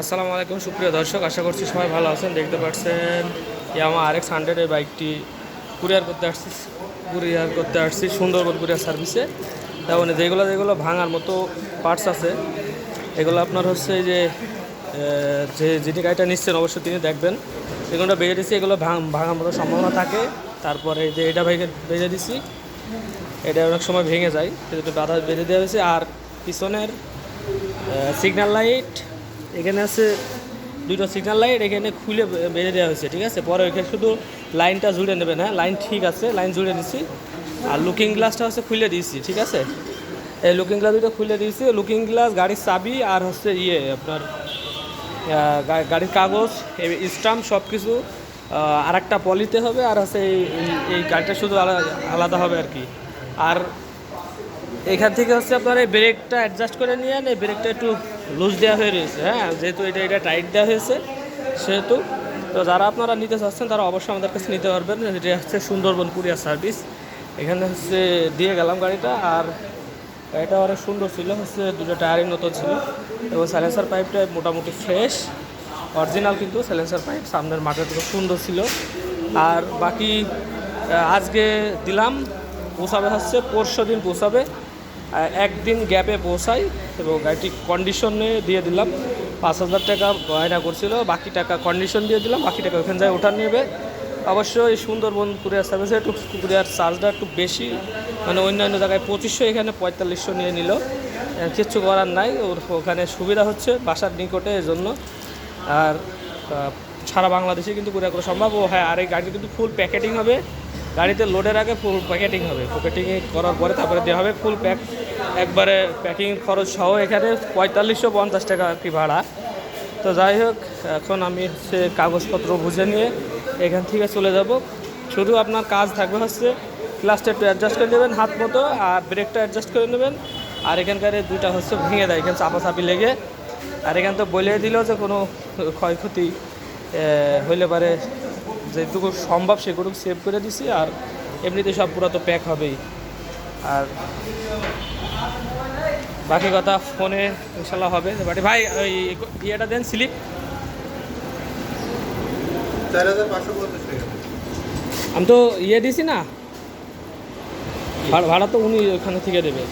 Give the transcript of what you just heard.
আসসালামু আলাইকুম, সুপ্রিয় দর্শক, আশা করছি সবাই ভালো আছেন, দেখতে পাচ্ছেন ইয়ামা আর এক্স হান্ড্রেড এই বাইকটি কুরিয়ার করতে আসছি, কুরিয়ার করতে আসছি, সুন্দরবন কুরিয়ার সার্ভিসে। তেমন যেগুলো যেগুলো ভাঙার মতো পার্টস আছে, এগুলো আপনার হচ্ছে যে যে যিনি গাড়িটা নিচ্ছেন, অবশ্যই তিনি দেখবেন। এগুলো বেজে দিচ্ছি এগুলো ভাঙ- ভাঙার মতো সম্ভাবনা থাকে। তারপরে যে এটা ভেঙে, বেজে দিচ্ছি এটা অনেক সময় ভেঙে যায় সেটা বাধা বেঁধে দেওয়া হয়েছে। আর পিছনের সিগন্যাল লাইট এখানে আছে দুটো সিগন্যাল লাইট এখানে খুলে বেঁধে দেওয়া হয়েছে, ঠিক আছে? পরে এখানে শুধু লাইনটা জুড়ে নেবেন হ্যাঁ লাইন ঠিক আছে লাইন জুড়ে দিচ্ছি আর লুকিং গ্লাসটা হচ্ছে খুলে দিয়েছি, ঠিক আছে? এই লুকিং গ্লাস দুটো খুলে দিয়েছি। লুকিং গ্লাস গাড়ির চাবি আর হচ্ছে ইয়ে আপনার গাড়ির কাগজ স্টাম্প সব কিছু আর একটা পলিতে হবে আর হচ্ছে এই গাড়িটা শুধু আলাদা আলাদা হবে আর কি। আর এখান থেকে হচ্ছে আপনার এই ব্রেকটা অ্যাডজাস্ট করে নিয়ে এই ব্রেকটা একটু লুজ দেওয়া হয়ে রয়েছে হ্যাঁ? যেহেতু এটা এটা টাইট দেওয়া হয়েছে, সেহেতু। তো যারা আপনারা নিতে চাচ্ছেন, তারা অবশ্যই আমাদের কাছে নিতে পারবেন। এটা হচ্ছে সুন্দরবন কুরিয়ার সার্ভিস। এখানে হচ্ছে দিয়ে গেলাম গাড়িটা, আর এটা অনেক সুন্দর ছিল, হচ্ছে দুটো টায়ারিং নতুন ছিল। এবং সাইলেন্সার পাইপটা মোটামুটি ফ্রেশ অরিজিনাল কিন্তু সাইলেন্সার পাইপ সামনের মাঠের খুব সুন্দর ছিল। আর বাকি আজকে দিলাম পৌঁছাবে হচ্ছে, পরশু দিন পৌঁছাবে একদিন গ্যাপে পৌঁছাই এবং গাড়িটি কন্ডিশনে দিয়ে দিলাম। পাঁচ হাজার টাকা গয়না করছিল, বাকি টাকা কন্ডিশন দিয়ে দিলাম, বাকি টাকা ওখানে যায় ওঠার নেবে। অবশ্যই সুন্দরবন কুরিয়ার সার্ভিসে একটু কুরিয়ার চার্জটা একটু বেশি মানে অন্যান্য জায়গায় পঁচিশশো, এখানে পঁয়তাল্লিশশো নিয়ে নিল। কিচ্ছু করার নাই, ওর ওখানে সুবিধা হচ্ছে বাসার নিকটে এজন্য আর সারা বাংলাদেশে কিন্তু কুরিয়ার করা সম্ভব। ও হ্যাঁ আর এই গাড়িটি কিন্তু ফুল প্যাকেটিং হবে। গাড়িতে লোডের আগে ফুল প্যাকেটিং হবে। প্যাকেটিং করার পরে তারপরে দেওয়া হবে ফুল প্যাক একবারে প্যাকিং খরচ সহ এখানে পঁয়তাল্লিশশো পঞ্চাশ টাকা কি ভাড়া। তো যাই হোক, এখন আমি হচ্ছে কাগজপত্র বুঝে নিয়ে এখান থেকে চলে যাব। শুধু আপনার কাজ থাকবে হচ্ছে ক্লাসটা একটু অ্যাডজাস্ট করে নেবেন, হাত মতো আর ব্রেকটা অ্যাডজাস্ট করে নেবেন। আর এখানকার দুইটা হচ্ছে ভেঙে দেয়, এখানে চাপাচাপি লেগে। আর এখান তো বলে দিল যে কোনো ক্ষয়ক্ষতি হইলে পারে যেটুকু সম্ভব সেগুলো সেভ করে দিছি আর এমনিতে সব পুরো তো প্যাক হবেই। আর বাকি কথা ফোনে ইনশাল্লাহ হবে। বাট ভাই, ওই ইয়েটা দেন স্লিপ আমি তো ইয়ে দিছি না। ভাড়া তো উনি ওখানে থেকে দেবে।